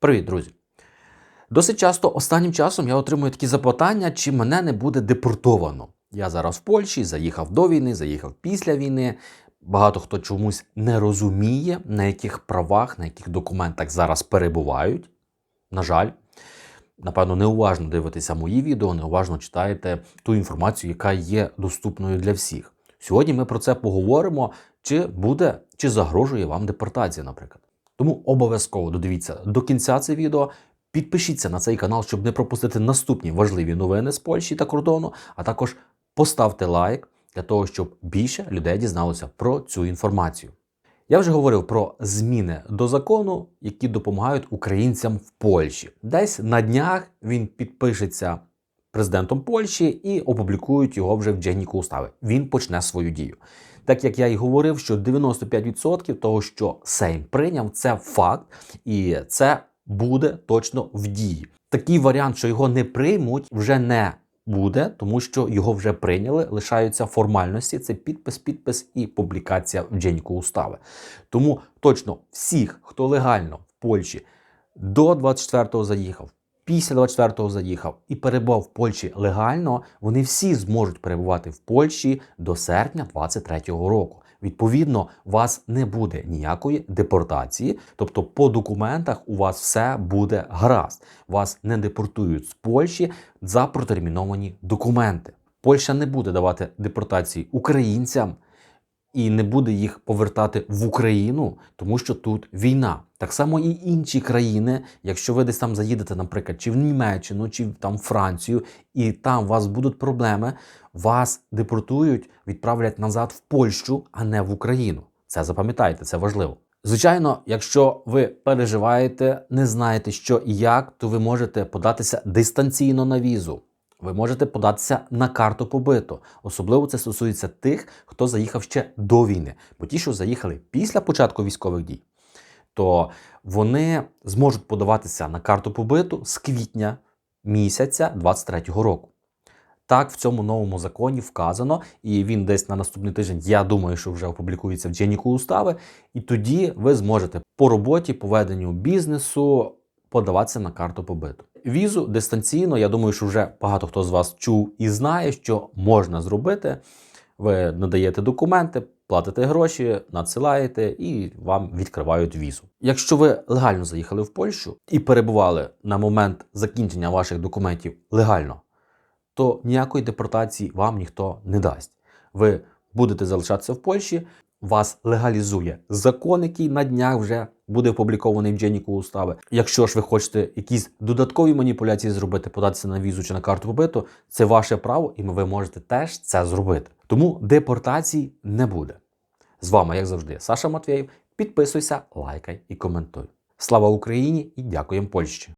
Привіт, друзі! Досить часто останнім часом я отримую такі запитання, чи мене не буде депортовано. Я зараз в Польщі, заїхав до війни, заїхав після війни. Багато хто чомусь не розуміє, на яких правах, на яких документах зараз перебувають. На жаль, напевно, неуважно дивитеся мої відео, неуважно читаєте ту інформацію, яка є доступною для всіх. Сьогодні ми про це поговоримо, чи буде, чи загрожує вам депортація, наприклад. Тому обов'язково додивіться до кінця це відео. Підпишіться на цей канал, щоб не пропустити наступні важливі новини з Польщі та кордону, а також поставте лайк для того, щоб більше людей дізналося про цю інформацію. Я вже говорив про зміни до закону, які допомагають українцям в Польщі. Десь на днях він підпишеться президентом Польщі і опублікують його вже в Дженніку устави. Він почне свою дію. Так як я і говорив, що 95% того, що Сейм прийняв, це факт, і це буде точно в дії. Такий варіант, що його не приймуть, вже не буде, тому що його вже прийняли. Лишаються формальності. Це підпис, підпис і публікація в Дженніку устави. Тому точно всіх, хто легально в Польщі до 24-го заїхав, після 24-го заїхав і перебував в Польщі легально, вони всі зможуть перебувати в Польщі до серпня 23-го року. Відповідно, у вас не буде ніякої депортації, тобто по документах у вас все буде гаразд. Вас не депортують з Польщі за протерміновані документи. Польща не буде давати депортації українцям і не буде їх повертати в Україну, тому що тут війна. Так само і інші країни, якщо ви десь там заїдете, наприклад, чи в Німеччину, чи там Францію, і там у вас будуть проблеми, вас депортують, відправлять назад в Польщу, а не в Україну. Це запам'ятайте, це важливо. Звичайно, якщо ви переживаєте, не знаєте, що і як, то ви можете податися дистанційно на візу. Ви можете податися на карту побиту. Особливо це стосується тих, хто заїхав ще до війни. Бо ті, що заїхали після початку військових дій, то вони зможуть подаватися на карту побиту з квітня місяця 23-го року. Так, в цьому новому законі вказано, і він десь на наступний тиждень, я думаю, що вже опублікується в Дженіку устави. І тоді ви зможете по роботі, по веденню бізнесу подаватися на карту побиту. Візу дистанційно, я думаю, що вже багато хто з вас чув і знає, що можна зробити. Ви надаєте документи, платите гроші, надсилаєте і вам відкривають візу. Якщо ви легально заїхали в Польщу і перебували на момент закінчення ваших документів легально, то ніякої депортації вам ніхто не дасть. Ви будете залишатися в Польщі, вас легалізує закон, який на днях вже буде опублікований в Дженіку устави. Якщо ж ви хочете якісь додаткові маніпуляції зробити, податися на візу чи на карту побиту, це ваше право, і ви можете теж це зробити. Тому депортацій не буде. З вами, як завжди, Саша Матвєєв. Підписуйся, лайкай і коментуй. Слава Україні і дякуємо Польщі!